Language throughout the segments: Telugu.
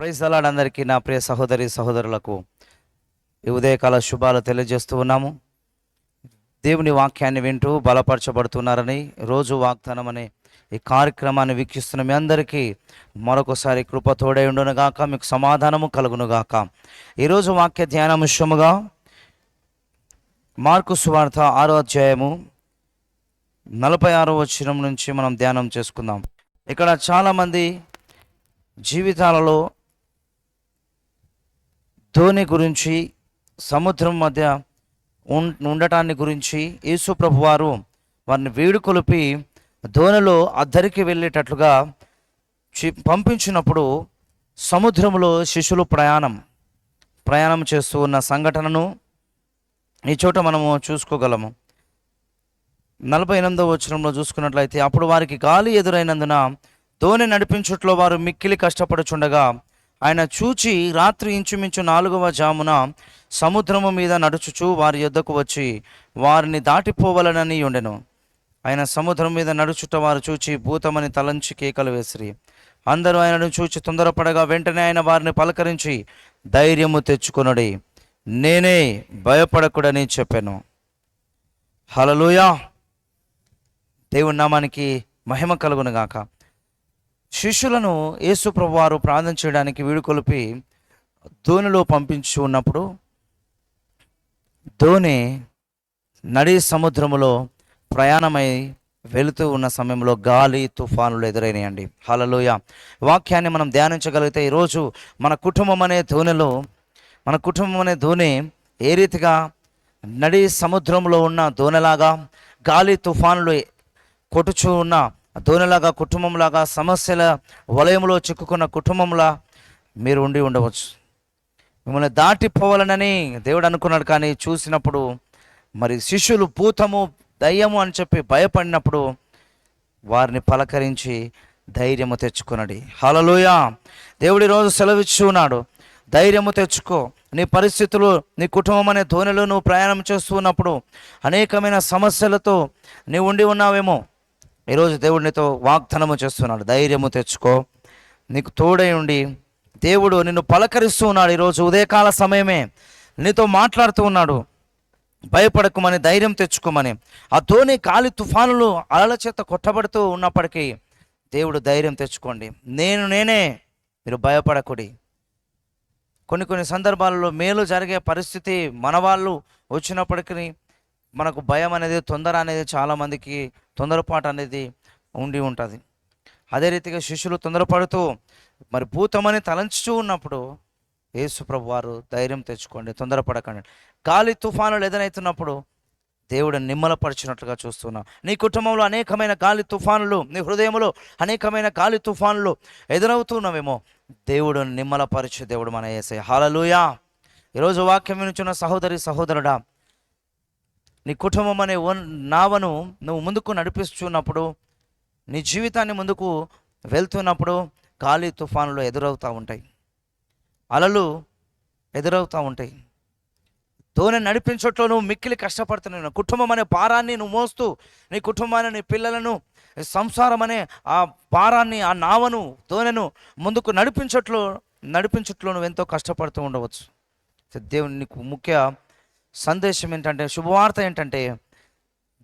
ప్రైజ్ అలాడ్ అందరికీ నా ప్రియ సహోదరి సహోదరులకు ఈ ఉదయకాల శుభాలు తెలియజేస్తూ ఉన్నాము. దేవుని వాక్యాన్ని వింటూ బలపరచబడుతున్నారని రోజు వాగ్దానం అనే ఈ కార్యక్రమాన్ని వీక్షిస్తున్న మీ అందరికీ మరొకసారి కృప తోడై ఉండునుగాక మీకు సమాధానము కలుగునుగాక. ఈరోజు వాక్య ధ్యానాంశముగా మార్కు సువార్త ఆరో అధ్యాయము నలభై ఆరో వచ్చినం నుంచి మనం ధ్యానం చేసుకుందాం. ఇక్కడ చాలామంది జీవితాలలో ధోని గురించి సముద్రం మధ్య ఉండటాన్ని గురించి యేసు ప్రభు వారు వారిని వేడుకొలిపి ధోనిలో అద్దరికి వెళ్ళేటట్లుగా చి- పంపించినప్పుడు సముద్రంలో శిష్యులు ప్రయాణం ప్రయాణం చేస్తూ ఉన్న సంఘటనను ఈ చోట మనము చూసుకోగలము. నలభై ఎనిమిదవ వచనంలో చూసుకున్నట్లయితే అప్పుడు వారికి గాలి ఎదురైనందున ధోని నడిపించుట్లో వారు మిక్కిలి కష్టపడుచుండగా ఆయన చూచి రాత్రి ఇంచుమించు నాలుగవ జామున సముద్రము మీద నడుచుచూ వారి యొద్దకు వచ్చి వారిని దాటిపోవలనని ఉండెను. ఆయన సముద్రం మీద నడుచుట వారు చూచి భూతమని తలంచి కేకలు వేసిరి. అందరూ ఆయనను చూచి తొందరపడగా వెంటనే ఆయన వారిని పలకరించి ధైర్యము తెచ్చుకునడి. నేనే భయపడకుడని చెప్పాను. హలలుయా దేవుని నామానికి మహిమ కలుగునుగాక. శిష్యులను యేసుప్రభు వారు ప్రార్థన చేయడానికి వీడుకొలిపి ధోనిలో పంపించి ఉన్నప్పుడు ధోని నడి సముద్రములో ప్రయాణమై వెళుతూ ఉన్న సమయంలో గాలి తుఫానులు ఎదురైనాయండి. హలలోయ వాక్యాన్ని మనం ధ్యానించగలిగితే ఈరోజు మన కుటుంబం అనే ధోనిలో మన కుటుంబం అనే ధోని ఏ రీతిగా నడి సముద్రంలో ఉన్న ధోనిలాగా గాలి తుఫానులు కొట్టుచూ ఉన్న దోణలాగా కుటుంబంలాగా సమస్యల వలయంలో చిక్కుకున్న కుటుంబంలా మీరు ఉండి ఉండవచ్చు. మిమ్మల్ని దాటిపోవాలనని దేవుడు అనుకున్నాడు కానీ చూసినప్పుడు మరి శిష్యులు భూతము దయ్యము అని చెప్పి భయపడినప్పుడు వారిని పలకరించి ధైర్యము తెచ్చుకున్నాడు హలలోయ దేవుడి రోజు సెలవిచ్చి ఉన్నాడు. ధైర్యము తెచ్చుకో. నీ పరిస్థితులు నీ కుటుంబం అనే ధోనిలో నువ్వు ప్రయాణం చేస్తూ ఉన్నప్పుడు అనేకమైన సమస్యలతో నీవు ఉండి ఉన్నావేమో. ఈరోజు దేవుడు నీతో వాగ్దానము చేస్తున్నాడు. ధైర్యము తెచ్చుకో. నీకు తోడై ఉండి దేవుడు నిన్ను పలకరిస్తూ ఉన్నాడు ఈరోజు ఉదయకాల సమయమే. నీతో మాట్లాడుతూ ఉన్నాడు. భయపడకుమని ధైర్యం తెచ్చుకోమని. ఆ ధోని కాలి తుఫానులు అలల చేత కొట్టబడుతూ ఉన్నప్పటికీ దేవుడు ధైర్యం తెచ్చుకోండి. నేను నేనే మీరు భయపడకుడి. కొన్ని కొన్ని సందర్భాలలో మేలు జరిగే పరిస్థితి మన వాళ్ళు వచ్చినప్పటికీ మనకు భయం అనేది తొందర అనేది చాలామందికి తొందరపాటు అనేది ఉండి ఉంటుంది. అదే రీతిగా శిష్యులు తొందరపడుతూ మరి భూతమని తలంచుతూ ఉన్నప్పుడు యేసు ప్రభు వారు ధైర్యం తెచ్చుకోండి తొందరపడకండి. గాలి తుఫానులు ఎదురైతున్నప్పుడు దేవుడు నిమ్మలపరిచినట్లుగా చూస్తున్నాం. నీ కుటుంబంలో అనేకమైన గాలి తుఫానులు నీ హృదయంలో అనేకమైన గాలి తుఫానులు ఎదురవుతున్నావేమో దేవుడు నిమ్మలపరిచే దేవుడు మన ఏసే హాలలుయా ఈరోజు వాక్యం వినుచున్న సహోదరి సహోదరుడా నీ కుటుంబం అనే నావను నువ్వు ముందుకు నడిపిస్తున్నప్పుడు నీ జీవితాన్ని ముందుకు వెళ్తున్నప్పుడు ఖాళీ తుఫానులు ఎదురవుతూ ఉంటాయి. అలలు ఎదురవుతూ ఉంటాయి. తోనె నడిపించట్లో నువ్వు మిక్కిలి కష్టపడుతున్నావు. కుటుంబం అనే భారాన్ని నువ్వు మోస్తూ నీ కుటుంబాన్ని నీ పిల్లలను సంసారం అనే ఆ భారాన్ని ఆ నావను తోనెను ముందుకు నడిపించట్లో నడిపించట్లో నువ్వు ఎంతో కష్టపడుతూ ఉండవచ్చు. దేవుని నీకు ముఖ్య సందేశం ఏంటంటే శుభవార్త ఏంటంటే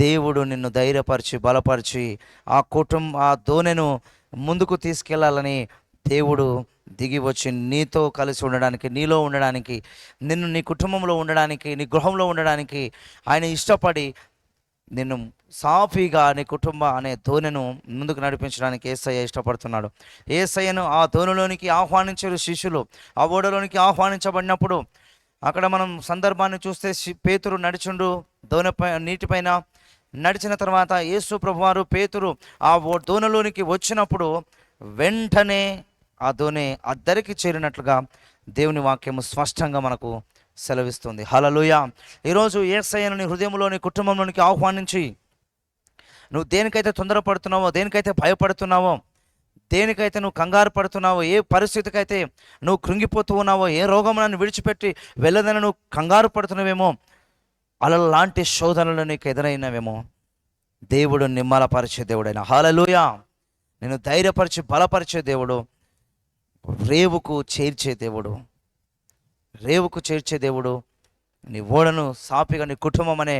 దేవుడు నిన్ను ధైర్యపరిచి బలపరిచి ఆ కుటుంబ ఆ దోనెను ముందుకు తీసుకెళ్ళాలని దేవుడు దిగి వచ్చి నీతో కలిసి ఉండడానికి నీలో ఉండడానికి నిన్ను నీ కుటుంబంలో ఉండడానికి నీ గృహంలో ఉండడానికి ఆయన ఇష్టపడి నిన్ను సాఫీగా నీ కుటుంబ అనే ధోనిను ముందుకు నడిపించడానికి ఏసయ్య ఇష్టపడుతున్నాడు. ఏసయ్యను ఆ ధోనిలోనికి ఆహ్వానించారు శిష్యులు. ఆ ఓడలోనికి ఆహ్వానించబడినప్పుడు అక్కడ మనం సందర్భాన్ని చూస్తే పేతురు నడిచుండు దోనపై నీటిపైన నడిచిన తర్వాత యేసు ప్రభువారు పేతురు ఆ దోనలోనికి వచ్చినప్పుడు వెంటనే ఆ దోణి అద్దరికి చేరినట్లుగా దేవుని వాక్యము స్పష్టంగా మనకు సెలవిస్తుంది. హలలుయ ఈరోజు ఏసయ్యని హృదయంలోని కుటుంబంలోనికి ఆహ్వానించి నువ్వు దేనికైతే తొందరపడుతున్నావో దేనికైతే భయపడుతున్నావో దేనికైతే నువ్వు కంగారు పడుతున్నావో ఏ పరిస్థితికైతే నువ్వు కృంగిపోతూ ఉన్నావో ఏ రోగం నన్ను విడిచిపెట్టి వెళ్ళదని నువ్వు కంగారు పడుతున్నావేమో అలా లాంటి శోధనలు నీకు ఎదురైనవేమో దేవుడు నిమ్మలపరిచే దేవుడైన. హాలలుయ నేను ధైర్యపరిచి బలపరిచే దేవుడు రేవుకు చేర్చే దేవుడు రేవుకు చేర్చే దేవుడు నీ ఓడను సాపిగా నీ కుటుంబం అనే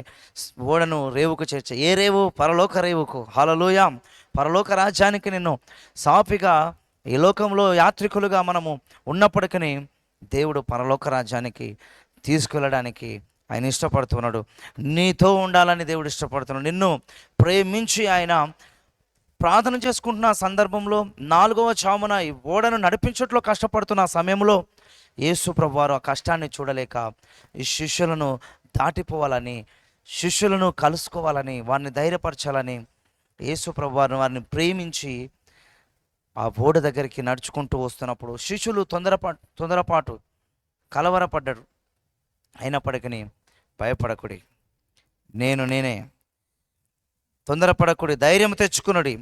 ఓడను రేవుకు చేర్చే ఏ రేవు? పరలోక రేవుకు. హాలలోయ పరలోక రాజ్యానికి నిన్ను సాపిగా ఈ లోకంలో యాత్రికులుగా మనము ఉన్నప్పటికీ దేవుడు పరలోక రాజ్యానికి తీసుకెళ్ళడానికి ఆయన ఇష్టపడుతున్నాడు. నీతో ఉండాలని దేవుడు ఇష్టపడుతున్నాడు. నిన్ను ప్రేమించి ఆయన ప్రార్థన చేసుకుంటున్న సందర్భంలో నాలుగవ చామున ఈ ఓడను నడిపించట్లో కష్టపడుతున్న సమయంలో యేసు ప్రభువారు ఆ కష్టాన్ని చూడలేక ఈ శిష్యులను దాటిపోవాలని శిష్యులను కలుసుకోవాలని వారిని ధైర్యపరచాలని యేసు ప్రభు వారిని వారిని ప్రేమించి ఆ ఓడ దగ్గరికి నడుచుకుంటూ వస్తున్నప్పుడు శిష్యులు తొందరపాటు తొందరపాటు కలవరపడ్డారు. అయినప్పటికీ భయపడకుడి. నేను నేనే తొందరపడకుడి ధైర్యం తెచ్చుకునుడి.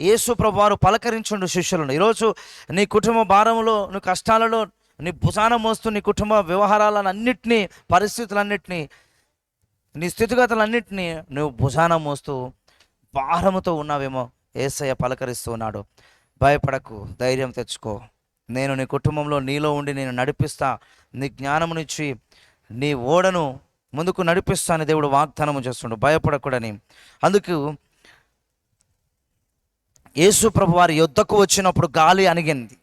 యేసు ప్రభు వారు పలకరించుండు శిష్యులను. ఈరోజు నీ కుటుంబ భారంలో నీ కష్టాలలో నీ భుజాన మోస్తూ నీ కుటుంబ వ్యవహారాలను అన్నిటినీ పరిస్థితులన్నిటినీ నీ స్థితిగతులన్నింటినీ నువ్వు భుజాన మోస్తూ భారముతో ఉన్నావేమో ఏసయ్య పలకరిస్తూ ఉన్నాడు. భయపడకు ధైర్యం తెచ్చుకో. నేను నీ కుటుంబంలో నీలో ఉండి నేను నడిపిస్తా. నీ జ్ఞానమునిచ్చి నీ ఓడను ముందుకు నడిపిస్తాను దేవుడు వాగ్దానము చేస్తుండు. భయపడకూడని. అందుకు యేసు ప్రభు వారి యుద్ధకు వచ్చినప్పుడు గాలి అణిగింది.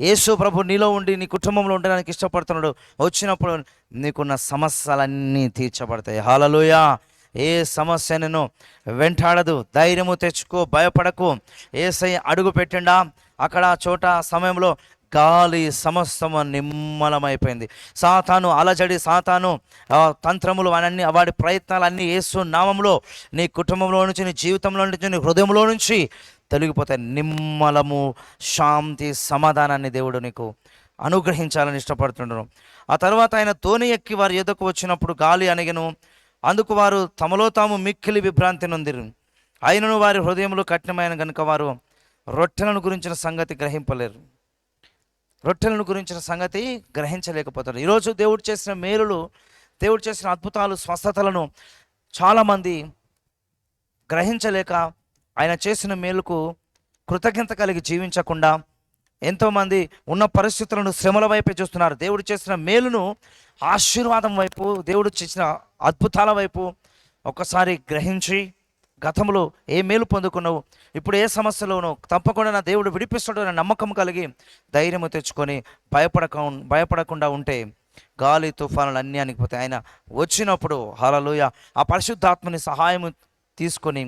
యేసు ప్రభు నీలో ఉండి నీ కుటుంబంలో ఉండడానికి ఇష్టపడుతున్నాడు. వచ్చినప్పుడు నీకున్న సమస్యలన్నీ తీర్చబడతాయి. హాలలోయ ఏ సమస్య నేను వెంటాడదు ధైర్యము తెచ్చుకో భయపడకు. ఏసై అడుగు పెట్టిండా అక్కడ చోట సమయంలో గాలి సమస్తము నిమ్మలమైపోయింది. సాతాను అలజడి సాతాను తంత్రములు అవన్నీ వాడి ప్రయత్నాలన్నీ ఏసు నామంలో నీ కుటుంబంలో నుంచి నీ జీవితంలో నుంచి నీ హృదయంలో నుంచి తొలగిపోతే నిమ్మలము శాంతి సమాధానాన్ని దేవుడు నీకు అనుగ్రహించాలని ఇష్టపడుతుండను. ఆ తర్వాత ఆయన తోని ఎక్కి వారి ఎదుకు వచ్చినప్పుడు గాలి అణిగను. అందుకు వారు తమలో తాము మిక్కిలి విభ్రాంతి నొందిరు. అయినను వారి హృదయములు కఠినమైన కనుక వారు రొట్టెలను గురించిన సంగతి గ్రహింపలేరు. రొట్టెలను గురించిన సంగతి గ్రహించలేకపోతారు. ఈరోజు దేవుడు చేసిన మేలులు దేవుడు చేసిన అద్భుతాలు స్వస్థతలను చాలామంది గ్రహించలేక ఆయన చేసిన మేలుకు కృతజ్ఞత కలిగి జీవించకుండా ఎంతోమంది ఉన్న పరిస్థితులను శ్రమల వైపే చూస్తున్నారు. దేవుడు చేసిన మేలును ఆశీర్వాదం వైపు దేవుడు చేసిన అద్భుతాల వైపు ఒకసారి గ్రహించి గతంలో ఏ మేలు పొందుకున్నావు? ఇప్పుడు ఏ సమస్యలోనో తప్పకుండా నా దేవుడు విడిపిస్తాడు అనే నమ్మకం కలిగి ధైర్యము తెచ్చుకొని భయపడక భయపడకుండా ఉంటే గాలి తుఫానులు అన్నీ అనిపోతాయి ఆయన వచ్చినప్పుడు హలలోయ ఆ పరిశుద్ధాత్మని సహాయము తీసుకొని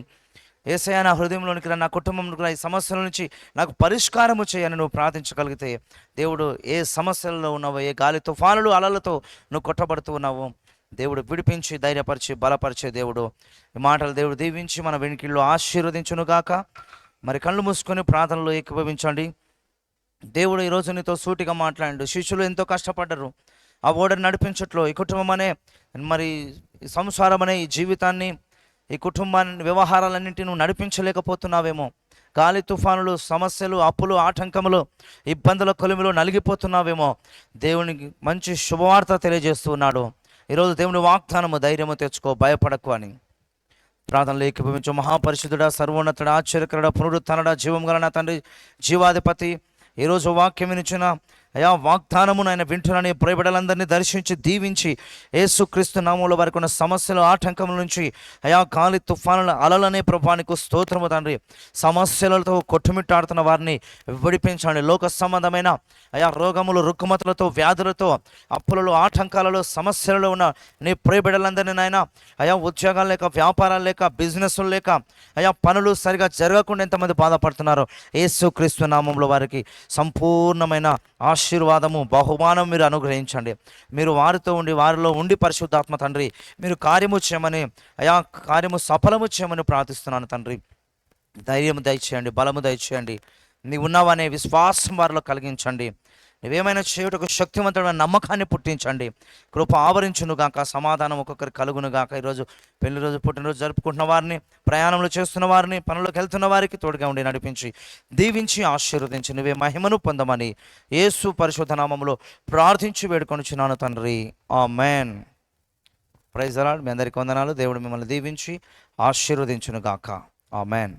ఏసయ నా హృదయంలోనికి నా కుటుంబంలోకి ఈ సమస్యల నుంచి నాకు పరిష్కారము చేయని నువ్వు ప్రార్థించగలిగితే దేవుడు ఏ సమస్యలలో ఉన్నావో ఏ గాలి తుఫానులు అలలతో నువ్వు కొట్టబడుతూ ఉన్నావో దేవుడు విడిపించి ధైర్యపరిచి బలపరిచే దేవుడు. ఈ మాటలు దేవుడు దీవించి మన వెనుకిళ్ళు ఆశీర్వదించునుగాక. మరి కళ్ళు మూసుకొని ప్రార్థనలో ఏకీభవించండి. దేవుడు ఈరోజు నీతో సూటిగా మాట్లాడు శిష్యులు ఎంతో కష్టపడ్డరు. ఆ ఓడని నడిపించట్లో ఈ కుటుంబం అనే మరి సంసారం అనే ఈ జీవితాన్ని ఈ కుటుంబాన్ని వ్యవహారాలన్నింటినీ నువ్వు నడిపించలేకపోతున్నావేమో. గాలి తుఫానులు సమస్యలు అప్పులు ఆటంకములు ఇబ్బందుల కొలిమిలో నలిగిపోతున్నావేమో. దేవునికి మంచి శుభవార్త తెలియజేస్తున్నాడు. ఈరోజు దేవుని వాగ్దానము ధైర్యము తెచ్చుకో భయపడకు అని. ప్రార్థనలు ఏకీభవించు మహాపరిశుద్ధుడ సర్వోన్నతుడ ఆశ్చర్యకరుడ పునరుత్నడ జీవం గల నా తండ్రి జీవాధిపతి. ఈరోజు వాక్యం వినిచిన అయా వాగ్దానమును ఆయన వింటున్నాను ప్రేబడలందరినీ దర్శించి దీవించి ఏసుక్రీస్తు నామంలో వారికి ఉన్న సమస్యలు ఆటంకముల నుంచి అయా గాలి తుఫానుల అలలనే ప్రభానికి స్తోత్రము తండ్రి. సమస్యలతో కొట్టుమిట్టాడుతున్న వారిని విడిపించండి. లోక సంబంధమైన అయా రోగములు రుక్కుమతులతో వ్యాధులతో అప్పులలో ఆటంకాలలో సమస్యలలో ఉన్న నీ ప్రయబిడలందరినీ నాయన అయా ఉద్యోగాలు లేక వ్యాపారాలు లేక బిజినెస్లు లేక అయా పనులు సరిగా జరగకుండా ఎంతమంది బాధపడుతున్నారో? ఏసుక్రీస్తు నామంలో వారికి సంపూర్ణమైన ఆశ ఆశీర్వాదము బహుమానం మీరు అనుగ్రహించండి. మీరు వారితో ఉండి వారిలో ఉండి పరిశుద్ధాత్మ తండ్రి మీరు కార్యము చేయమని అయా కార్యము సఫలము చేయమని ప్రార్థిస్తున్నాను తండ్రి. ధైర్యము దయచేయండి బలము దయచేయండి. నీవు ఉన్నావనే విశ్వాసం వారిలో కలిగించండి. నువ్వేమైనా చేయుటకు శక్తివంతమైన నమ్మకాన్ని పుట్టించండి. కృప ఆవరించును గాక సమాధానం ఒక్కొక్కరి కలుగును గాక. ఈరోజు పెళ్ళి రోజు పుట్టినరోజు జరుపుకుంటున్న వారిని ప్రయాణంలో చేస్తున్న వారిని పనులకు వెళ్తున్న వారికి తోడుగా ఉండి నడిపించి దీవించి ఆశీర్వదించి నువ్వే మహిమను పొందమని యేసు పరిశోధనామంలో ప్రార్థించి వేడుకొనిచున్నాను తండ్రి. ఆ మ్యాన్ ప్రైజ్ అలాడ్ మీ అందరికి వందనాలు. దేవుడు మిమ్మల్ని దీవించి ఆశీర్వదించును గాక. ఆ మ్యాన్